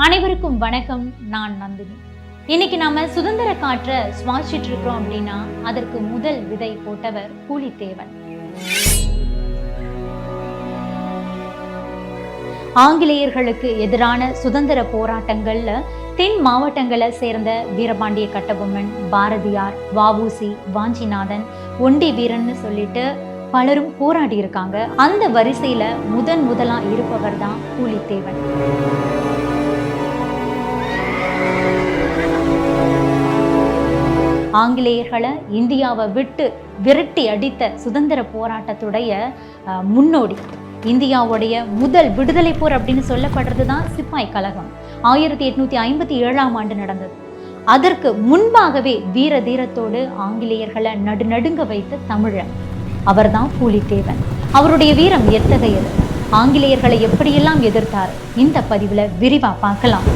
அனைவருக்கும் வணக்கம். நான் நந்தினி. இன்னைக்கு நாம சுதந்திர காற்றை சுவாசிட்டு இருக்கிறோம் அப்படின்னா அதற்கு முதல் விதை போட்டவர் பூலித்தேவன் ஆங்கிலேயர்களுக்கு எதிரான சுதந்திர போராட்டங்கள்ல தென் மாவட்டங்களை சேர்ந்த வீரபாண்டிய கட்டபொம்மன் பாரதியார் வாவூசி வாஞ்சிநாதன் ஒண்டி வீரன்னு சொல்லிட்டு பலரும் போராடி இருக்காங்க அந்த வரிசையில முதன் முதலா இருப்பவர் தான் பூலித்தேவன் ஆங்கிலேயர்களை இந்தியாவை விட்டு விரட்டி அடித்த சுதந்திர போராட்டத்துடைய முன்னோடி. இந்தியாவுடைய முதல் விடுதலை போர் அப்படின்னு சொல்லப்படுறது தான் சிப்பாய் கழகம். ஆயிரத்தி எட்நூத்தி ஐம்பத்தி ஏழாம் ஆண்டு நடந்தது. அதற்கு முன்பாகவே வீர தீரத்தோடு ஆங்கிலேயர்களை நடுநடுங்க வைத்த தமிழன் அவர்தான் பூலித்தேவன். அவருடைய வீரம் எத்தகையது? ஆங்கிலேயர்களை எப்படியெல்லாம் எதிர்த்தார்? இந்த பதிவில் விரிவா பார்க்கலாம்.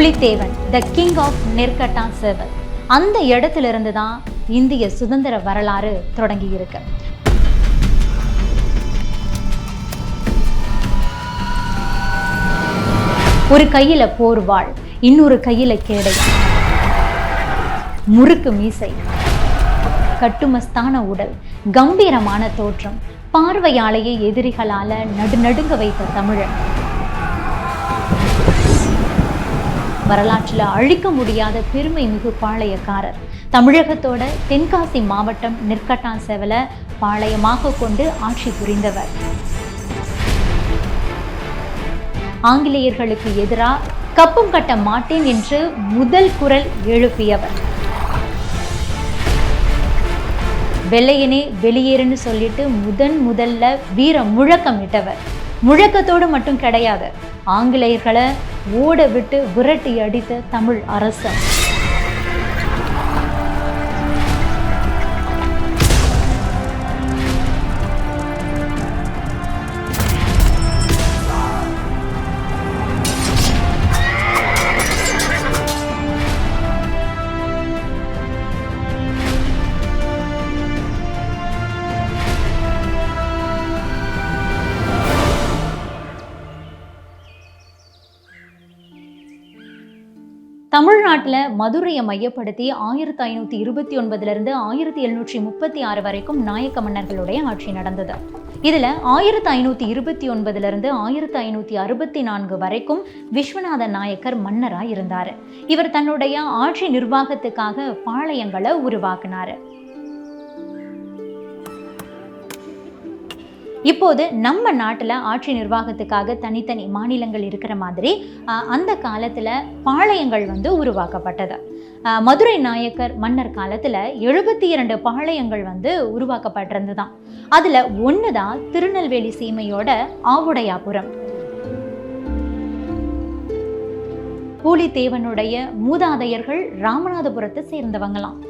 Pulithevan the king of Nerkattan Seval. அந்த இடத்திலிருந்து தான் இந்திய சுதந்திர வரலாறு தொடங்கி இருக்கு ஒரு கையில போர்வாள் இன்னொரு கையில கேடை. முறுக்கு மீசை கட்டுமஸ்தான உடல் கம்பீரமான தோற்றம் பார்வையாலேயே எதிரிகளால நடுநடுங்க வைத்த தமிழன். வரலாற்றில் அழிக்க முடியாத பெருமை மிகு பாளையக்காரர். தமிழகத்தோட தென்காசி மாவட்டம் நெற்கட்டான் செவல பாளையமாக கொண்டு ஆட்சி புரிந்தவர். ஆங்கிலேயர்களுக்கு எதிராக கப்பம் கட்ட மாட்டேன் என்று முதல் குரல் எழுப்பியவர். வெள்ளையனே வெளியேறுன்னு சொல்லிட்டு முதன் முதல்ல வீர முழக்கம் இட்டவர் முழக்கத்தோடு மட்டும் கிடையாது ஆங்கிலேயர்களை ஓட விட்டு விரட்டி அடித்த தமிழ் அரசன் தமிழ்நாட்டில் மதுரையை மையப்படுத்தி ஆயிரத்தி ஐநூற்றி இருபத்தி ஒன்பதுலேருந்து ஆயிரத்தி எழுநூற்றி முப்பத்தி ஆறு வரைக்கும் நாயக்க மன்னர்களுடைய ஆட்சி நடந்தது. இதில் ஆயிரத்தி ஐநூற்றி இருபத்தி ஒன்பதுலேருந்து ஆயிரத்தி ஐநூற்றி அறுபத்தி நான்கு வரைக்கும் விஸ்வநாத நாயக்கர் மன்னராக இருந்தார் இவர் தன்னுடைய ஆட்சி நிர்வாகத்துக்காக பாளையங்களை உருவாக்குனார். இப்போது நம்ம நாட்டில் ஆட்சி நிர்வாகத்துக்காக தனித்தனி மாநிலங்கள் இருக்கிற மாதிரி அந்த காலத்தில் பாளையங்கள் வந்து உருவாக்கப்பட்டது. மதுரை நாயக்கர் மன்னர் காலத்தில் எழுபத்தி இரண்டு பாளையங்கள் வந்து உருவாக்கப்பட்டிருந்து தான் அதில் ஒன்று தான் திருநெல்வேலி சீமையோட ஆவுடையாபுரம். பூலித்தேவனுடைய மூதாதையர்கள் ராமநாதபுரத்தை சேர்ந்தவங்களாம்.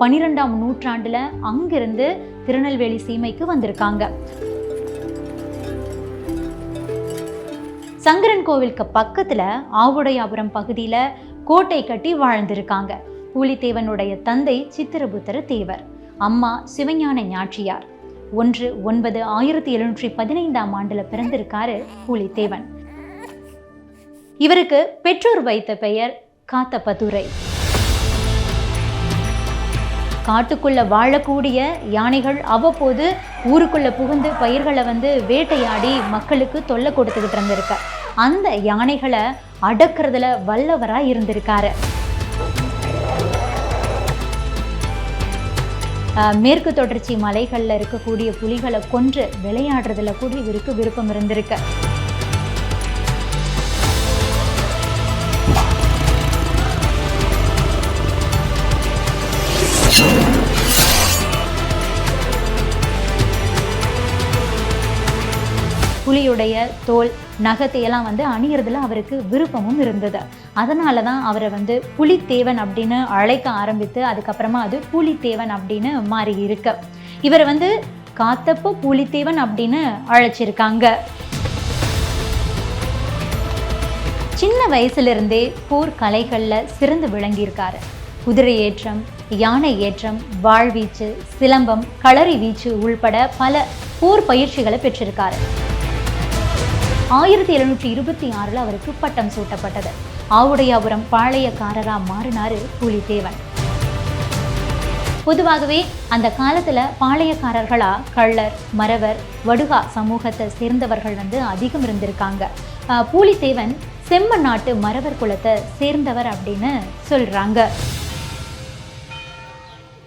பன்னிரெண்டாம் நூற்றாண்டுல அங்கிருந்து திருநெல்வேலி சீமைக்கு வந்திருக்காங்க. சங்கரன் கோவிலுக்கு பக்கத்தில் ஆவுடையாபுரம் பகுதியில் கோட்டை கட்டி வாழ்ந்திருக்காங்க. பூலித்தேவனுடைய தந்தை சித்திரபுத்திர தேவர். அம்மா சிவஞான ஞாட்சியார். ஒன்று ஒன்பது ஆயிரத்தி எழுநூற்றி பதினைந்தாம் ஆண்டில் பிறந்திருக்காரு பூலித்தேவன். இவருக்கு பெற்றோர் வைத்த பெயர் காத்தபதுரை. காட்டுக்குள்ள வாழக்கூடிய யானைகள் அவ்வப்போது ஊருக்குள்ள புகுந்து பயிர்களை வந்து வேட்டையாடி மக்களுக்கு தொல்லை கொடுத்துக்கிட்டு இருந்திருக்க. அந்த யானைகளை அடக்கிறதுல வல்லவரா இருந்திருக்காரு. ஆஹ் மேற்கு தொடர்ச்சி மலைகள்ல இருக்கக்கூடிய புலிகளை கொன்று விளையாடுறதுல கூட இவருக்கு விருப்பம் இருந்திருக்கு. புலியுடைய தோல் நகத்தையெல்லாம் வந்து அணியறதுல அவருக்கு விருப்பமும் இருந்தது. அதனால தான் அவரை வந்து புலித்தேவன் அப்படின்னு அழைக்க ஆரம்பித்து அதுக்கப்புறமா அது புலித்தேவன் அப்படின்னு மாறி இருக்கு இவர் வந்து காத்தப்போ புலித்தேவன் அப்படின்னு அழைச்சிருக்காங்க. சின்ன வயசுலேருந்தே போர் கலைகளில் சிறந்து விளங்கியிருக்காரு. குதிரை ஏற்றம் யானை ஏற்றம் வாழ்வீச்சு சிலம்பம் களரி வீச்சு உள்பட பல போர் பயிற்சிகளை பெற்றிருக்காரு. ஆயிரத்தி எழுநூற்றி இருபத்தி ஆறில் அவருக்கு பட்டம் சூட்டப்பட்டது. ஆவுடையாபுரம் பாளையக்காரரா மாறினாரு புலித்தேவன். பொதுவாகவே அந்த காலத்துல பாளையக்காரர்களா கள்ளர் மறவர் வடுகா சமூகத்தை சேர்ந்தவர்கள் வந்து அதிகம் இருந்திருக்காங்க. ஆஹ் பூலித்தேவன் செம்ம நாட்டு மறவர் குலத்தை சேர்ந்தவர் அப்படின்னு சொல்றாங்க.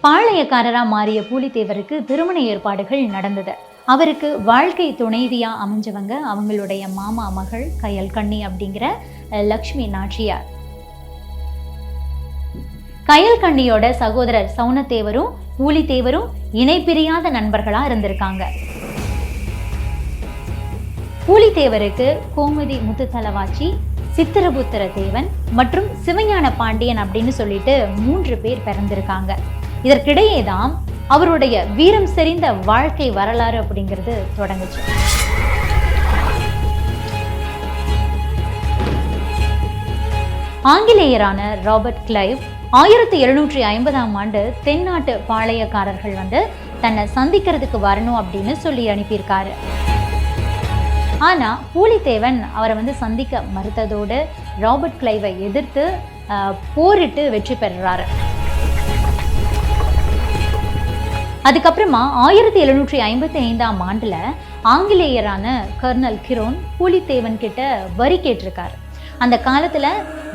பாளையக்காரரா மாறிய பூலித்தேவருக்கு திருமண ஏற்பாடுகள் நடந்தது. அவருக்கு வாழ்க்கை துணைவியா அமைஞ்சவங்க அவங்களுடைய மாமா மகள் கயல் கண்ணி அப்படிங்கிற லக்ஷ்மி நாச்சியார். கயல் கண்ணியோட சகோதரர் சவுனத்தேவரும் பூலித்தேவரும் இணைப்பிரியாத நண்பர்களா இருந்திருக்காங்க. பூலித்தேவருக்கு கோமதி முத்துத்தலவாச்சி சித்திரபுத்திர தேவன் மற்றும் சிவஞான பாண்டியன் அப்படின்னு சொல்லிட்டு மூன்று பேர் பிறந்திருக்காங்க. இதற்கிடையே தான் அவருடைய வீரம் செறிந்த வாழ்க்கை வரலாறு அப்படிங்கிறது தொடங்குச்சு. ஆங்கிலேயரான ராபர்ட் கிளைவ் ஆயிரத்தி எழுநூற்றி ஐம்பதாம் ஆண்டு தென்னாட்டு பாளையக்காரர்கள் வந்து தன்னை சந்திக்கிறதுக்கு வரணும் அப்படின்னு சொல்லி அனுப்பியிருக்காரு. ஆனா பூலித்தேவன் அவரை வந்து சந்திக்க மறுத்ததோடு ராபர்ட் கிளைவை எதிர்த்து போரிட்டு வெற்றி பெறுறாரு. அதுக்கப்புறமா ஆயிரத்தி எழுநூற்றி ஐம்பத்தி ஐந்தாம் ஆண்டில் ஆங்கிலேயரான கர்னல் கிரோன் பூலித்தேவன் கிட்ட வரி கேட்டிருக்காரு. அந்த காலத்தில்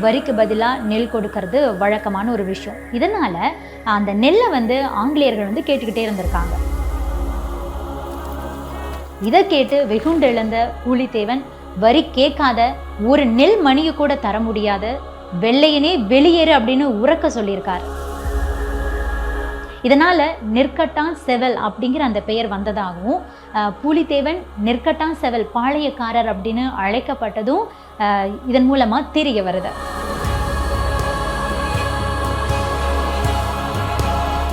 வரிக்கு பதிலாக நெல் கொடுக்கறது வழக்கமான ஒரு விஷயம். இதனால் அந்த நெல்லை வந்து ஆங்கிலேயர்கள் வந்து கேட்டுக்கிட்டே இருந்திருக்காங்க. இதை கேட்டு வெகுண்டு எழுந்த பூலித்தேவன் வரி கேட்காத ஒரு நெல் மணியை கூட தர முடியாத வெள்ளையனே வெளியேறு அப்படின்னு உறக்க சொல்லியிருக்கார். இதனால நெற்கட்டான் செவல் அப்படிங்கிற அந்த பெயர் வந்ததாகவும் அஹ், பூலித்தேவன் நெற்கட்டான் செவல் பாளையக்காரர் அப்படின்னு அழைக்கப்பட்டதும் அஹ், இதன் மூலமா தெரிய வருது.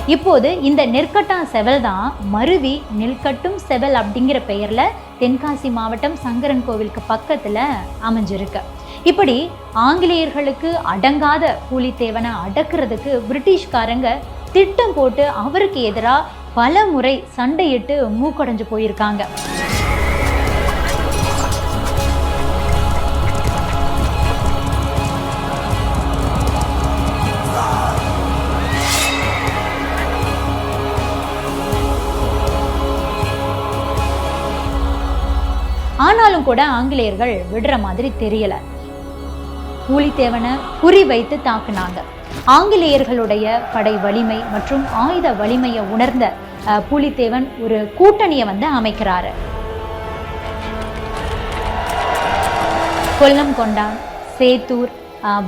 இப்போது இந்த நெற்கட்டான் செவல் தான் மருவி நெல்கட்டும் செவல் அப்படிங்கிற பெயர்ல தென்காசி மாவட்டம் சங்கரன் கோவிலுக்கு பக்கத்துல அமைஞ்சிருக்கு. இப்படி ஆங்கிலேயர்களுக்கு அடங்காத பூலித்தேவனை அடக்குறதுக்கு பிரிட்டிஷ்காரங்க திட்டம் போட்டு அவருக்கு எதிராக பல முறை சண்டையிட்டு மூக்கடைஞ்சு போயிருக்காங்க. ஆனாலும் கூட ஆங்கிலேயர்கள் விடுற மாதிரி தெரியல. பூலித்தேவனை குறிவைத்து தாக்குனாங்க. ஆங்கிலேயர்களுடைய படை வலிமை மற்றும் ஆயுத வலிமையை உணர்ந்த பூலித்தேவன் ஒரு கூட்டணியை வந்து அமைக்கிறாரு. கொல்லம் கொண்டான் சேத்தூர்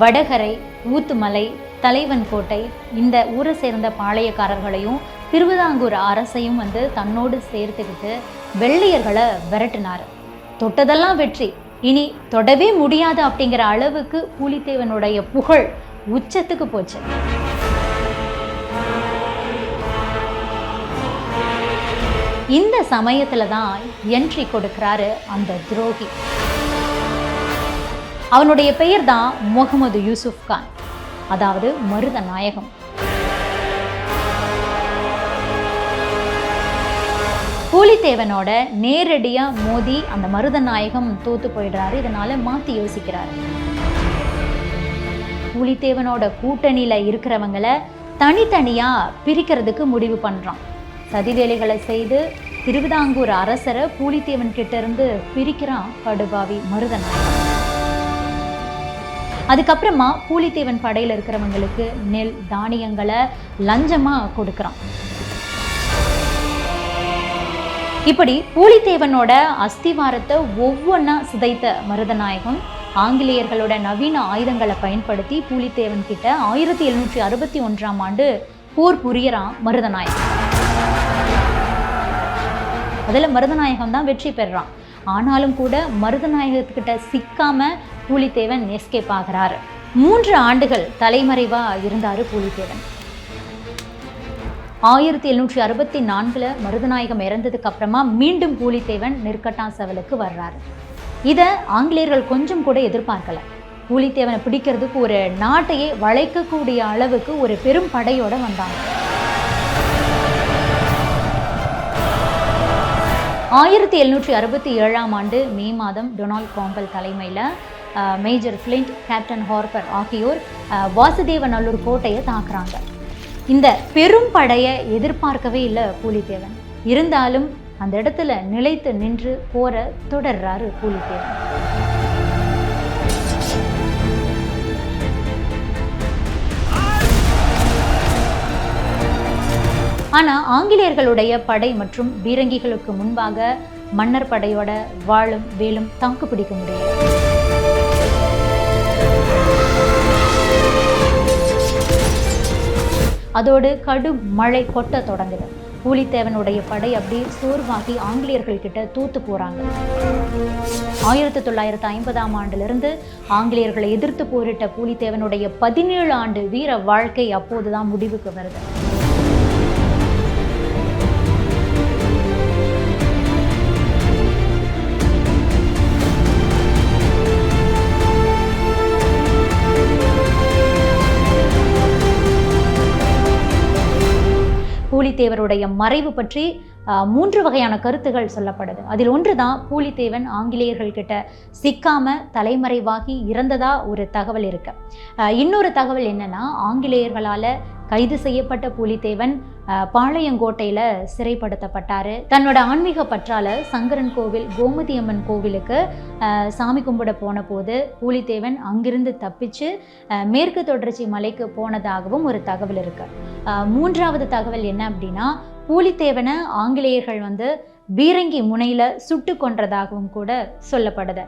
வடகரை ஊத்துமலை தலைவன் கோட்டை இந்த ஊரை சேர்ந்த பாளையக்காரர்களையும் திருவிதாங்கூர் அரசையும் வந்து தன்னோடு சேர்த்துக்கிட்டு வெள்ளையர்களை விரட்டினார். தொட்டதெல்லாம் வெற்றி. இனி தொடவே முடியாது அப்படிங்கிற அளவுக்கு பூலித்தேவனுடைய புகழ் உச்சத்துக்கு போச்சு. இந்த சமயத்துல தான் என்ட்ரி கொடுக்கிறாரு அந்த துரோகி. அவனுடைய பெயர் தான் முகமது யூசுப் கான் அதாவது மருத நாயகம் பூலித்தேவனோட நேரடியாக மோதி அந்த மருத நாயகம் தோத்து போயிடுறாரு. இதனால மாற்றி யோசிக்கிறாரு. பூலித்தேவனோட கூட்டணியில் இருக்கிறவங்கள தனித்தனியாக பிரிக்கிறதுக்கு முடிவு பண்ணுறான் சதி வேலைகளை செய்து திருவிதாங்கூர் அரசரை பூலித்தேவன் கிட்டேருந்து பிரிக்கிறான் படுபாவி மருதநாயகம் அதுக்கப்புறமா பூலித்தேவன் படையில் இருக்கிறவங்களுக்கு நெல் தானியங்களை லஞ்சமாக கொடுக்குறான். இப்படி பூலித்தேவனோட அஸ்திவாரத்தை ஒவ்வொன்றா சிதைத்த மருதநாயகம் ஆங்கிலேயர்களோட நவீன ஆயுதங்களை பயன்படுத்தி பூலித்தேவன் கிட்ட ஆயிரத்தி எழுநூற்றி அறுபத்தி ஒன்றாம் ஆண்டு போர் புரியறான் மருதநாயகம் அதில் மருதநாயகம் தான் வெற்றி பெறுறான். ஆனாலும் கூட மருதநாயகத்துக்கிட்ட சிக்காம பூலித்தேவன் எஸ்கேப் ஆகிறாரு. மூன்று ஆண்டுகள் தலைமறைவாக இருந்தார் பூலித்தேவன். ஆயிரத்தி எழுநூற்றி அறுபத்தி நான்கில் மருதநாயகம் இறந்ததுக்கு அப்புறமா மீண்டும் பூலித்தேவன் நெற்கட்டாசவலுக்கு வர்றாரு. இதை ஆங்கிலேயர்கள் கொஞ்சம் கூட எதிர்பார்க்கல. பூலித்தேவனை பிடிக்கிறதுக்கு ஒரு நாட்டையே வளைக்கக்கூடிய அளவுக்கு ஒரு பெரும் படையோட வந்தாங்க. ஆயிரத்தி எழுநூற்றி அறுபத்தி ஏழாம் ஆண்டு மே மாதம் டொனால்ட் காம்பல் தலைமையில் மேஜர் ஃப்ளிண்ட் கேப்டன் ஹார்பர் ஆகியோர் வாசுதேவ வாசுதேவநல்லூர் கோட்டையை தாக்குறாங்க. இந்த பெரும் படையை எதிர்பார்க்கவே இல்லை பூலித்தேவன். இருந்தாலும் அந்த இடத்துல நிலைத்து நின்று போற தொடர்றாரு பூலித்தேவன். ஆனா ஆங்கிலேயர்களுடைய படை மற்றும் பீரங்கிகளுக்கு முன்பாக மன்னர் படையோட வாழும் வேலும் தாக்கு பிடிக்க முடியாது அதோடு கடும் மழை கொட்ட தொடங்குது. பூலித்தேவனுடைய படை அப்படியே சோர்வாகி ஆங்கிலேயர்கள் கிட்ட தூத்து போறாங்க. ஆயிரத்தி தொள்ளாயிரத்தி ஐம்பதாம் ஆண்டிலிருந்து ஆங்கிலேயர்களை எதிர்த்து போரிட்ட பூலித்தேவனுடைய பதினேழு ஆண்டு வீர வாழ்க்கை அப்போதுதான் முடிவுக்கு வருது. பூலித்தேவருடைய மறைவு பற்றி ஆஹ், மூன்று வகையான கருத்துகள் சொல்லப்படுது. அதில் ஒன்று தான் பூலித்தேவன் ஆங்கிலேயர்கள் கிட்ட சிக்காம தலைமறைவாகி இறந்ததா ஒரு தகவல் இருக்கு. இன்னொரு தகவல் என்னன்னா ஆங்கிலேயர்களால கைது செய்யப்பட்ட புலித்தேவன் பாளையங்கோட்டையில் பாளையங்கோட்டையில சிறைப்படுத்தப்பட்டாரு. தன்னோட ஆன்மீக பற்றால சங்கரன் கோவில் கோமதி அம்மன் கோவிலுக்கு சாமி கும்பிட போன போது பூலித்தேவன் அங்கிருந்து தப்பிச்சு மேற்கு தொடர்ச்சி மலைக்கு போனதாகவும் ஒரு தகவல் இருக்கு. மூன்றாவது தகவல் என்ன அப்படின்னா பூலித்தேவனை ஆங்கிலேயர்கள் வந்து பீரங்கி முனையில சுட்டு கொன்றதாகவும் கூட சொல்லப்படுது.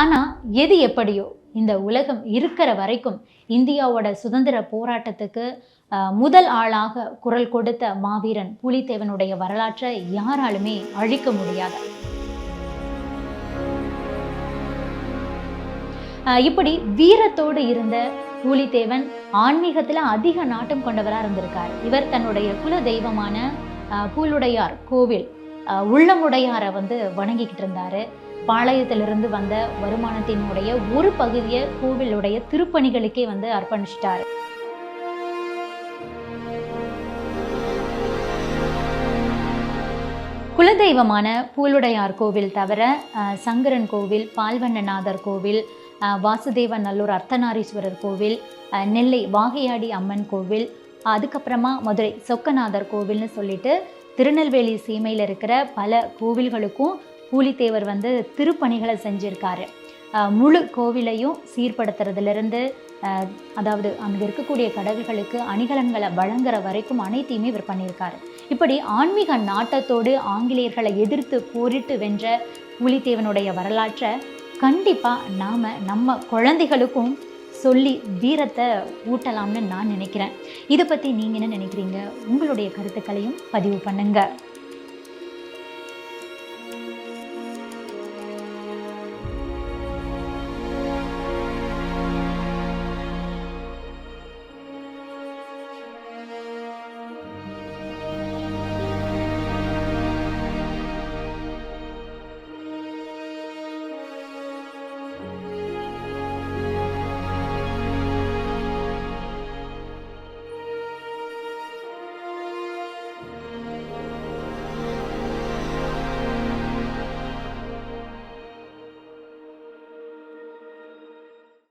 ஆனால் எது எப்படியோ இந்த உலகம் இருக்கிற வரைக்கும் இந்தியாவோட சுதந்திர போராட்டத்துக்கு முதல் ஆளாக குரல் கொடுத்த மாவீரன் புலித்தேவனுடைய வரலாற்றை யாராலுமே அழிக்க முடியாது? இப்படி வீரத்தோடு இருந்த பூலித்தேவன் ஆன்மீகத்தில் அதிக நாட்டம் கொண்டவராக இருந்திருக்கார். இவர் தன்னுடைய குல தெய்வமான புலுடையார் பூலுடையார் கோவில் உள்ளமுடையாரை வந்து வணங்கிக்கிட்டு இருந்தாரு. பாளையத்திலிருந்து வந்த வருமானத்தினுடைய ஒரு பகுதியை கோவிலுடைய திருப்பணிகளுக்கே வந்து அர்ப்பணிச்சிட்டாரு. குலதெய்வமான பூலுடையார் கோவில் தவிர சங்கரன் கோவில் பால்வண்ணநாதர் கோவில் வாசுதேவ நல்லூர் அர்த்தநாரீஸ்வரர் கோவில் நெல்லை வாகையாடி அம்மன் கோவில் அதுக்கப்புறமா மதுரை சொக்கநாதர் கோவில்னு சொல்லிட்டு திருநெல்வேலி சீமையில் இருக்கிற பல கோவில்களுக்கும் பூலித்தேவர் வந்து திருப்பணிகளை செஞ்சுருக்காரு. முழு கோவிலையும் சீர்படுத்துறதுலேருந்து அதாவது அங்கே இருக்கக்கூடிய கடவுள்களுக்கு அணிகலன்களை வழங்குற வரைக்கும் அனைத்தையுமே இவர் பண்ணியிருக்காரு. இப்படி ஆன்மீக நாட்டத்தோடு ஆங்கிலேயர்களை எதிர்த்து போரிட்டு வென்ற கூலித்தேவனுடைய வரலாற்றை கண்டிப்பாக நாம் நம்ம குழந்தைகளுக்கும் சொல்லி வீரத்தை ஊட்டலாம்னு நான் நினைக்கிறேன். இதை பற்றி நீங்கள் என்ன நினைக்கிறீங்க? உங்களுடைய கருத்துக்களையும் பதிவு பண்ணுங்கள்